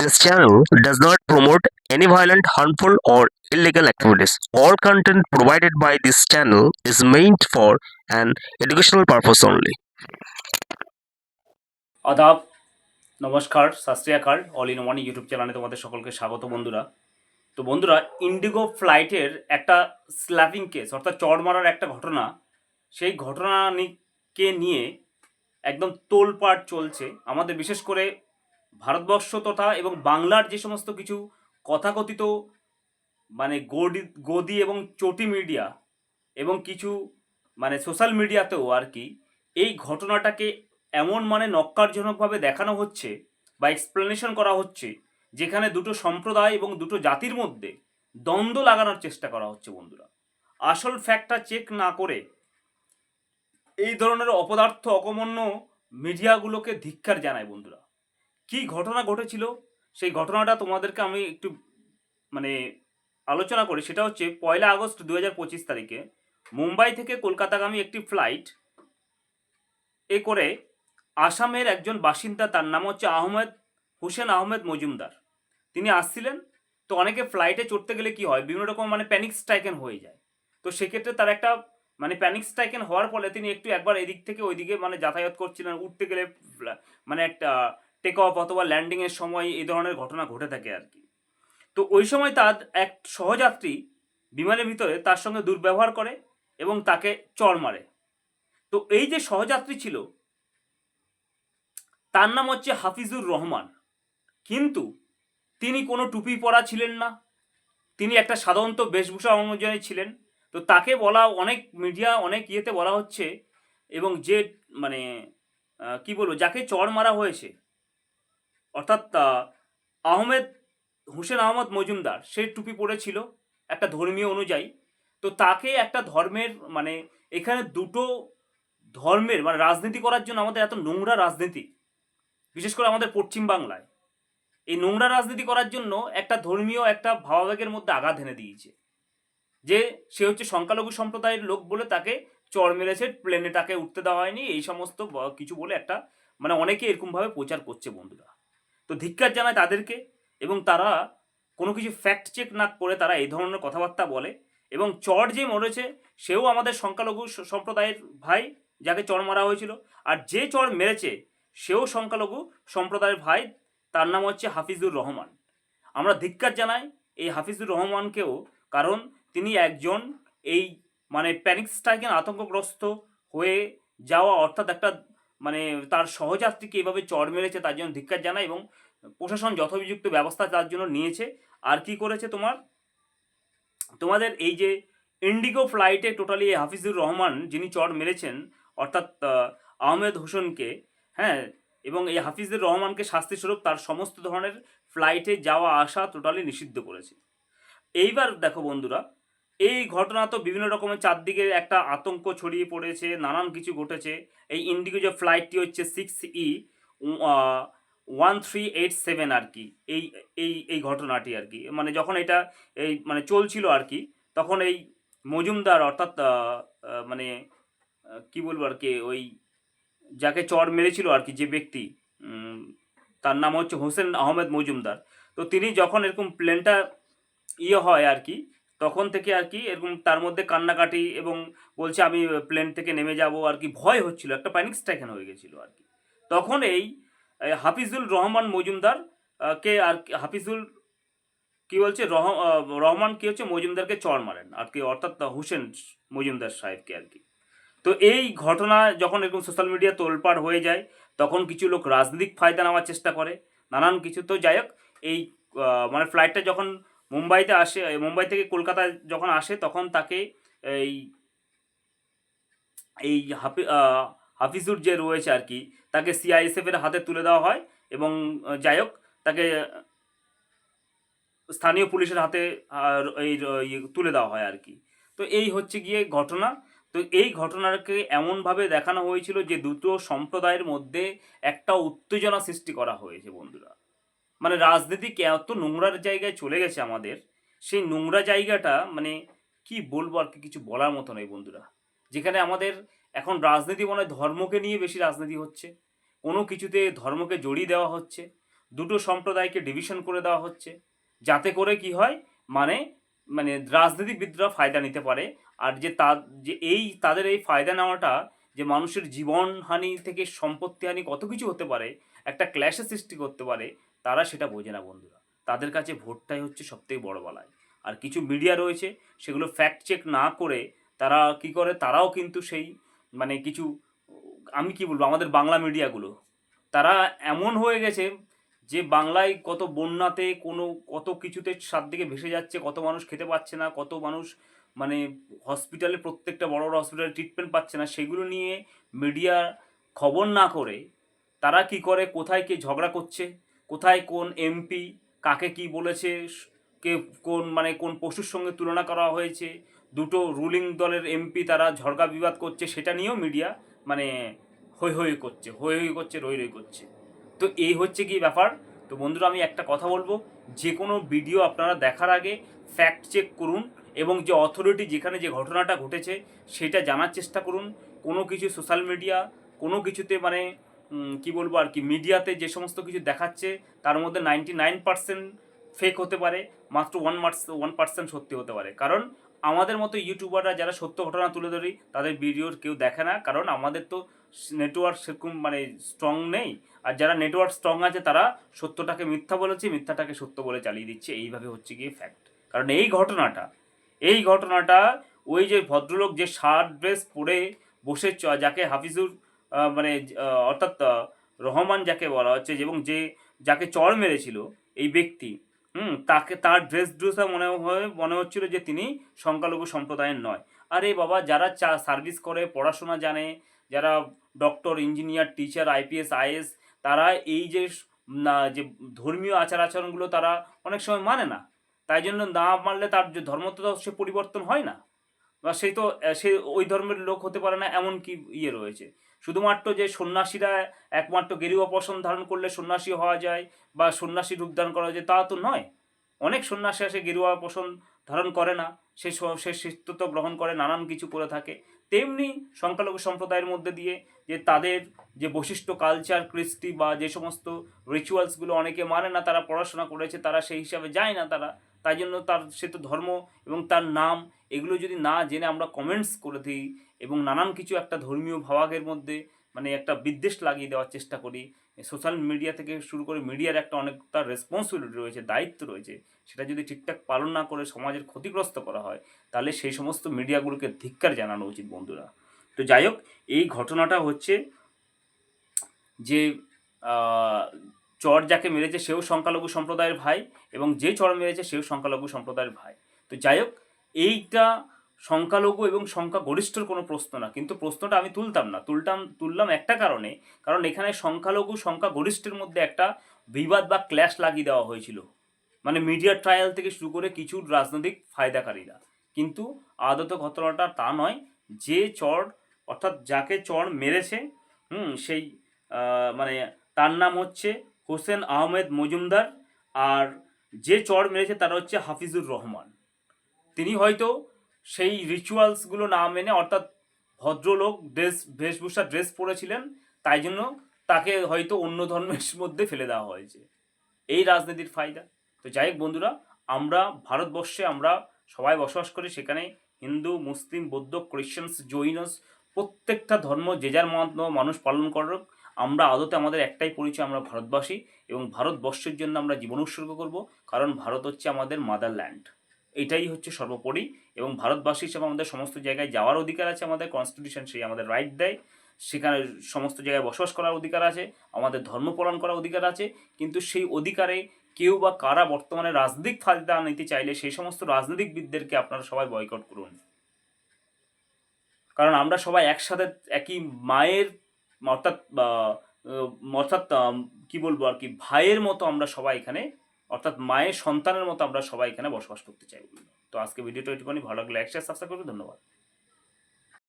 This channel does not promote any violent, harmful, or illegal activities. All content provided by this channel is meant for an educational purpose only. আদাব নমস্কার শাস্ত্রিয়াকার all in one YouTube চ্যানেলে তোমাদের সকলকে স্বাগত বন্ধুরা তো বন্ধুরা ইন্ডিগো ফ্লাইটের একটা স্ল্যাপিং কেস অর্থাৎ চড় মারার একটা ঘটনা সেই ঘটনাকে নিয়ে একদম তোলপাড় চলছে আমাদের বিশেষ করে ভারতবর্ষ তথা এবং বাংলার যে সমস্ত কিছু কথাকথিত মানে গদি গদি এবং চটি মিডিয়া এবং কিছু মানে সোশ্যাল মিডিয়াতেও আর কি, এই ঘটনাটাকে এমন মানে নক্কারজনকভাবে দেখানো হচ্ছে বা এক্সপ্লেনেশন করা হচ্ছে, যেখানে দুটো সম্প্রদায় এবং দুটো জাতির মধ্যে দ্বন্দ্ব লাগানোর চেষ্টা করা হচ্ছে বন্ধুরা। আসল ফ্যাক্টটা চেক না করে এই ধরনের অপদার্থ, অকমন্য মিডিয়াগুলোকে ধিক্কার জানায় বন্ধুরা। কি ঘটনা ঘটেছিল? সেই ঘটনাটা তোমাদেরকে আমি একটু মানে আলোচনা করি। সেটা হচ্ছে পয়লা আগস্ট দু হাজার পঁচিশ তারিখে মুম্বাই থেকে কলকাতাগামী একটি ফ্লাইট এ করে আসামের একজন বাসিন্দা, তার নাম হচ্ছে আহমেদ, হোসেন আহমেদ মজুমদার। তিনি আসছিলেন। তো অনেকে ফ্লাইটে চড়তে গেলে কি হয়, বিভিন্ন রকম মানে প্যানিক স্ট্রাইকেন হয়ে যায়। তো সেক্ষেত্রে তার একটা মানে প্যানিক স্ট্রাইকেন হওয়ার ফলে তিনি একটু একবার এদিক থেকে ওইদিকে মানে যাতায়াত করছিলেন। উঠতে গেলে মানে একটা টেক অফ অথবা ল্যান্ডিংয়ের সময় এই ধরনের ঘটনা ঘটে থাকে আর কি। তো ওই সময় তার এক সহযাত্রী বিমানের ভিতরে তার সঙ্গে দুর্ব্যবহার করে এবং তাকে চর মারে। তো এই যে সহযাত্রী ছিল, তার নাম হচ্ছে হাফিজুর রহমান। কিন্তু তিনি কোনো টুপি পরা ছিলেন না, তিনি একটা সাধারণত বেশভূষা অনুযায়ী ছিলেন। তো তাকে বলা অনেক মিডিয়া অনেক ইয়েতে বলা হচ্ছে এবং যে মানে কি বলব, যাকে চড় মারা হয়েছে অর্থাৎ আহমেদ হোসেন আহমদ মজুমদার সে টুপি পরেছিল একটা ধর্মীয় অনুযায়ী। তো তাকে একটা ধর্মের মানে এখানে দুটো ধর্মের মানে রাজনীতি করার জন্য আমাদের এত নোংরা রাজনীতি, বিশেষ করে আমাদের পশ্চিম বাংলায়। এই নোংরা রাজনীতি করার জন্য একটা ধর্মীয়, একটা ভাবাবেগের মধ্যে আঘাত এনে দিয়েছে। যে সে হচ্ছে সংখ্যালঘু সম্প্রদায়ের লোক বলে তাকে চড় মেরেছে, প্লেনে তাকে উঠতে দেওয়া হয়নি, এই সমস্ত কিছু বলে একটা মানে অনেকে এরকমভাবে প্রচার করছে বন্ধুরা। তো ধিক্কার জানায় তাদেরকে এবং তারা কোনো কিছু ফ্যাক্ট চেক না করে তারা এই ধরনের কথাবার্তা বলে এবং চর যে মরেছে, সেও আমাদের সংখ্যালঘু সম্প্রদায়ের ভাই যাকে চর মারা হয়েছিল। আর যে চর মেরেছে, সেও সংখ্যালঘু সম্প্রদায়ের ভাই, তার নাম হচ্ছে হাফিজুর রহমান। আমরা ধিক্কার জানাই এই হাফিজুর রহমানকেও কারণ তিনি একজন এই মানে প্যানিক স্ট্রাইকের আতঙ্কগ্রস্ত হয়ে যাওয়া অর্থাৎ একটা মানে তার সহযাত্রীকে এভাবে চড় মেরেছে, তার জন্য ধিক্কার জানায় এবং প্রশাসন যথোপযুক্ত ব্যবস্থা তার জন্য নিয়েছে। আর কি করেছে তোমার? তোমাদের এই যে ইন্ডিগো ফ্লাইটে টোটালি হাফিজুর রহমান যিনি চড় মেরেছেন, অর্থাৎ আহমেদ হোসেনকে হ্যাঁ এবং এই হাফিজুর রহমানকে শাস্তিস্বরূপ তার সমস্ত ধরনের ফ্লাইটে যাওয়া আসা টোটালি নিষিদ্ধ করেছে। এইবার দেখো বন্ধুরা এই ঘটনা তো বিভিন্ন রকমের চারদিকে একটা আতঙ্ক ছড়িয়ে পড়েছে, নানান কিছু ঘটেছে। এই ইন্ডিগো যে ফ্লাইটটি হচ্ছে six E one three eight seven আর কি, এই এই এই ঘটনাটি আর কি। মানে যখন এটা, এই মানে চলছিল আর কি, তখন এই মজুমদার অর্থাৎ মানে কি বলব আর কি, ওই যাকে চড় মেরেছিল আর কি, যে ব্যক্তি তার নাম হচ্ছে হোসেন আহমেদ মজুমদার। তো তিনি যখন এরকম প্লেনটা ইয়ে হয় আর কি তখন থেকে আর কি এরকম তার মধ্যে কান্নাকাটি এবং বলছে আমি প্লেন থেকে নেমে যাব আর কি ভয় হচ্ছিল, একটা প্যানিক স্ট্রাইকেন হয়ে গেছিল আর কি। তখন এই হাফিজুল রহমান মজুমদার কে আর হাফিজুল কি বলছে, রহ রহমান কি হচ্ছে, মজুমদারকে চড় মারেন আর কি, অর্থাৎ হুসেন মজুমদার সাহেবকে আর কি। তো এই ঘটনা যখন এরকম সোশ্যাল মিডিয়া তোলপাড় হয়ে যায়, তখন কিছু লোক রাজনৈতিক ফায়দা নেওয়ার চেষ্টা করে, নানান কিছু। তো যাই হোক, এই মানে ফ্লাইটটা যখন মুম্বাইতে আসে মুম্বাই থেকে কলকাতায় যখন আসে তখন তাকে এই এই হাফি হাফিজুর যে রয়েছে আর কি, তাকে সিআইএসএফ এর হাতে তুলে দেওয়া হয় এবং যাই হোক তাকে স্থানীয় পুলিশের হাতে এই ইয়ে তুলে দেওয়া হয় আর কি। তো এই হচ্ছে গিয়ে ঘটনা। তো এই ঘটনাকে এমনভাবে দেখানো হয়েছিল যে দুটো সম্প্রদায়ের মধ্যে একটা উত্তেজনা সৃষ্টি করা হয়েছে বন্ধুরা। মানে রাজনীতি এত নোংরার জায়গায় চলে গেছে আমাদের। সেই নোংরা জায়গাটা মানে কি বলব আর কি কিছু বলার মতো নয় বন্ধুরা। যেখানে আমাদের এখন রাজনীতি মনে হয় ধর্মকে নিয়ে বেশি রাজনীতি হচ্ছে। কোনো কিছুতে ধর্মকে জড়িয়ে দেওয়া হচ্ছে। দুটো সম্প্রদায়কে ডিভিশন করে দেওয়া হচ্ছে। যাতে করে কি হয় মানে মানে রাজনীতিবিদরা ফায়দা নিতে পারে। আর যে তা যে এই তাদের এই ফায়দা নেওয়াটা, যে মানুষের জীবনহানি থেকে সম্পত্তিহানি কত কিছু হতে পারে, একটা ক্ল্যাশের সৃষ্টি করতে পারে তারা সেটা বোঝে না বন্ধুরা। তাদের কাছে ভোটটাই হচ্ছে সবথেকে বড় বালাই। আর কিছু মিডিয়া রয়েছে, সেগুলো ফ্যাক্ট চেক না করে তারা কি করে, তারাও কিন্তু সেই মানে কিছু, আমি কি বলব, আমাদের বাংলা মিডিয়াগুলো তারা এমন হয়ে গেছে যে বাংলায় কত বন্যাতে কোনো, কত কিছুতে সাত দিকে ভেসে যাচ্ছে, কত মানুষ খেতে পাচ্ছে না, কত মানুষ মানে হসপিটালে প্রত্যেকটা বড় বড় হসপিটালে ট্রিটমেন্ট পাচ্ছে না, সেগুলো নিয়ে মিডিয়া খবর না করে তারা কি করে, কোথায় কে ঝগড়া করছে কোথায় কোন এমপি কাকে কি বলেছে, কে কোন মানে কোন পশুর সঙ্গে তুলনা করা হয়েছে, দুটো রুলিং দলের এমপি তারা ঝড়গা বিবাদ করছে, সেটা নিয়েও মিডিয়া মানে হই হই করছে হই হই করছে, রই রই করছে। তো এই হচ্ছে কি ব্যাপার? তো বন্ধুরা, আমি একটা কথা বলব যে কোনো ভিডিও আপনারা দেখার আগে ফ্যাক্ট চেক করুন এবং যে অথরিটি যেখানে যে ঘটনাটা ঘটেছে, সেটা জানার চেষ্টা করুন। কোনো কিছু সোশ্যাল মিডিয়া কোনো কিছুতে মানে কি বলব আর কি, মিডিয়াতে যে সমস্ত কিছু দেখাচ্ছে, তার মধ্যে নাইনটি নাইন পার্সেন্ট ফেক হতে পারে, মাত্র ওয়ান মার্স ওয়ান পার্সেন্ট সত্যি হতে পারে। কারণ আমাদের মতো ইউটিউবাররা যারা সত্য ঘটনা তুলে ধরি, তাদের ভিডিওর কেউ দেখে না, কারণ আমাদের তো নেটওয়ার্ক সেরকম মানে স্ট্রং নেই। আর যারা নেটওয়ার্ক স্ট্রং আছে, তারা সত্যটাকে মিথ্যা বলেছে, মিথ্যাটাকে সত্য বলে চালিয়ে দিচ্ছে। এইভাবে হচ্ছে গিয়ে ফ্যাক্ট কারণ এই ঘটনাটা এই ঘটনাটা, ওই যে ভদ্রলোক যে শার্ট ড্রেস পরে বসে যাকে হাফিজুর মানে অর্থাৎ রহমান যাকে বলা হচ্ছে এবং যে যাকে চড় মেরেছিল এই ব্যক্তি, হুম, তাকে, তার ড্রেস ড্রেসে মনে হয়, মনে হচ্ছিল যে তিনি সংখ্যালঘু সম্প্রদায়ের নয়। আরে বাবা, যারা চা সার্ভিস করে, পড়াশোনা জানে, যারা doctor engineer teacher IPS IAS তারা এই যে, না, যে ধর্মীয় আচার আচরণগুলো তারা অনেক সময় মানে না। তাই জন্য না মানলে তার যে ধর্ম তো সে পরিবর্তন হয় না। বা সেই তো, সে ওই ধর্মের লোক হতে পারে না, এমন কি ইয়ে রয়েছে। শুধুমাত্র যে সন্ন্যাসীরা একমাত্র গেরুয়া পশন ধারণ করলে সন্ন্যাসী হওয়া যায় বা সন্ন্যাসী রূপ ধারণ করা যায়, তা তো নয়। অনেক সন্ন্যাসী আসে গেরুয়া পোষণ ধারণ করে না, সে সে সিদ্ধত্ব গ্রহণ করে, নানান কিছু করে থাকে। তেমনি সংখ্যালঘু সম্প্রদায়ের মধ্যে দিয়ে যে তাদের যে বৈশিষ্ট্য কালচার কৃষ্টি বা যে সমস্ত রিচুয়ালসগুলো অনেকে মানে না, তারা পড়াশোনা করেছে, তারা সেই হিসাবে যায় না তারা। তাই জন্য তার, সে তো ধর্ম এবং তার নাম, এগুলো যদি না জেনে আমরা কমেন্টস করে দিই এবং নানান কিছু একটা ধর্মীয় ভাবাগের মধ্যে মানে একটা বিদ্বেষ লাগিয়ে দেওয়ার চেষ্টা করি সোশ্যাল মিডিয়া থেকে শুরু করে মিডিয়ার একটা অনেকটা রেসপন্সিবিলিটি রয়েছে, দায়িত্ব রয়েছে, সেটা যদি ঠিকঠাক পালন না করে সমাজের ক্ষতিগ্রস্ত করা হয়, তাহলে সেই সমস্ত মিডিয়াগুলোকে ধিক্কার জানানো উচিত বন্ধুরা। তো যাই হোক, এই ঘটনাটা হচ্ছে যে চর যাকে মেরেছে সেও সংখ্যালঘু সম্প্রদায়ের ভাই এবং যে চর মেরেছে সেও সংখ্যালঘু সম্প্রদায়ের ভাই। তো যাই হোক, এইটা সংখ্যালঘু এবং সংখ্যা গরিষ্ঠর কোনো প্রশ্ন না, কিন্তু প্রশ্নটা আমি তুলতাম না। তুলতাম, তুললাম একটা কারণে, কারণ এখানে সংখ্যালঘু সংখ্যা গরিষ্ঠের মধ্যে একটা বিবাদ বা ক্ল্যাশ লাগিয়ে দেওয়া হয়েছিল। মানে মিডিয়া ট্রায়াল থেকে শুরু করে কিছু রাজনৈতিক ফায়দাকারীরা। কিন্তু আদত ঘটনাটা তা নয়, যে চর, অর্থাৎ যাকে চর মেরেছে, হুম, সেই মানে তার নাম হচ্ছে হোসেন আহমেদ মজুমদার আর যে চর মেরেছে তার হচ্ছে হাফিজুর রহমান। তিনি হয়তো সেই রিচুয়ালসগুলো না মেনে অর্থাৎ ভদ্রলোক ড্রেস বেশভূষা ড্রেস পরেছিলেন, তাই জন্য তাকে হয়তো অন্য ধর্মের মধ্যে ফেলে দেওয়া হয়েছে। এই রাজনীতির ফায়দা। তো যাই হোক বন্ধুরা, আমরা ভারতবর্ষে আমরা সবাই বসবাস করি, সেখানে হিন্দু, মুসলিম, বৌদ্ধ খ্রিশ্চানস জৈনস প্রত্যেকটা ধর্ম যে যার মানুষ পালন করুক আমরা আদতে আমাদের একটাই পরিচয়, আমরা ভারতবাসী এবং ভারতবর্ষের জন্য আমরা জীবন উৎসর্গ করব, কারণ ভারত হচ্ছে আমাদের মাদারল্যান্ড এটাই হচ্ছে সর্বোপরি এবং ভারতবাসী হিসেবে আমাদের সমস্ত জায়গায় যাওয়ার অধিকার আছে আমাদের কনস্টিটিউশন সেই আমাদের রাইট দেয়। সেখানে সমস্ত জায়গায় বসবাস করার অধিকার আছে, আমাদের ধর্ম পালন করার অধিকার আছে, কিন্তু সেই অধিকারে কেউ বা কারা বর্তমানে রাজনৈতিক ফায়দা নিতে চাইলে সেই সমস্ত রাজনৈতিকবিদদেরকে আপনারা সবাই বয়কট করুন। কারণ আমরা সবাই একসাথে, একই মায়ের অর্থাৎ অর্থাৎ কি বলব আর কি, ভাইয়ের মতো আমরা সবাই এখানে, অর্থাৎ মায়ের সন্তানের মতো আমরা সবাই এখানে বসবাস করতে চাই। তো আজকে ভিডিওটা একটুখানি ভালো লাগলে একসাথে সাবস্ক্রাইব করবে, ধন্যবাদ।